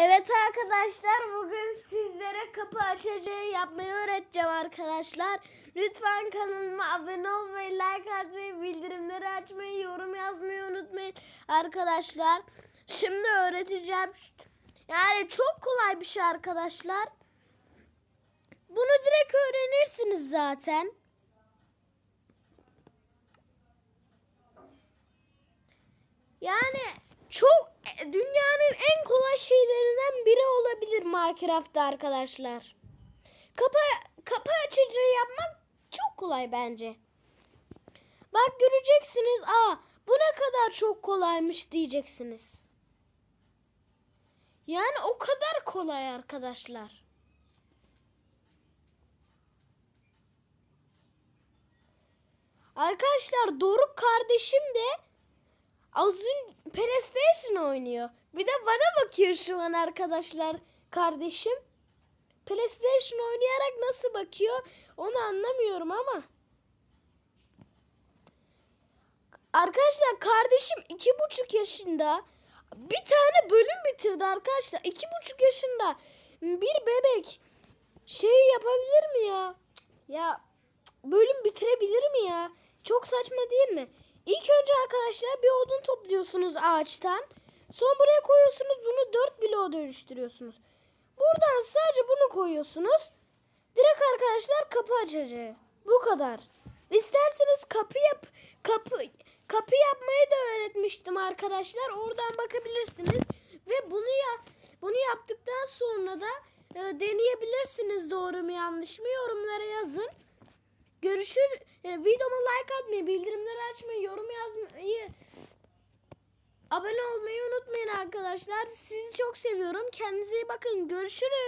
Evet arkadaşlar bugün sizlere kapı açacağı yapmayı öğreteceğim arkadaşlar. Lütfen kanalıma abone olmayı, like atmayı, bildirimleri açmayı, yorum yazmayı unutmayın arkadaşlar. Şimdi öğreteceğim. Yani çok kolay bir şey arkadaşlar. Bunu direkt öğrenirsiniz zaten. Yani çok dünyanın en kolay Minecraft'ta arkadaşlar. Kapı kapı açıcı yapmak çok kolay bence. Bak göreceksiniz. Aa bu ne kadar çok kolaymış diyeceksiniz. Yani o kadar kolay arkadaşlar. Arkadaşlar Doruk kardeşim de Az önce PlayStation oynuyor. Bir de bana bakıyor şu an arkadaşlar kardeşim. PlayStation oynayarak nasıl bakıyor onu anlamıyorum ama. Arkadaşlar kardeşim iki buçuk yaşında bir tane bölüm bitirdi arkadaşlar. iki buçuk yaşında bir bebek şey yapabilir mi ya? Ya bölüm bitirebilir mi ya? Çok saçma değil mi? İlk önce arkadaşlar bir odun topluyorsunuz ağaçtan. Sonra buraya koyuyorsunuz bunu 4 bloğa dönüştürüyorsunuz. Buradan sadece bunu koyuyorsunuz. Direkt arkadaşlar kapı açacağı. Bu kadar. İsterseniz kapı yap kapı kapı yapmayı da öğretmiştim arkadaşlar. Oradan bakabilirsiniz ve bunu ya bunu yaptıktan sonra da e, deneyebilirsiniz doğru mu yanlış mı yorumlara yazın. Görüşür. E, videoma like atmayı, bildirimleri açmayı, yorum abone olmayı unutmayın arkadaşlar. Sizi çok seviyorum. Kendinize iyi bakın. Görüşürüz.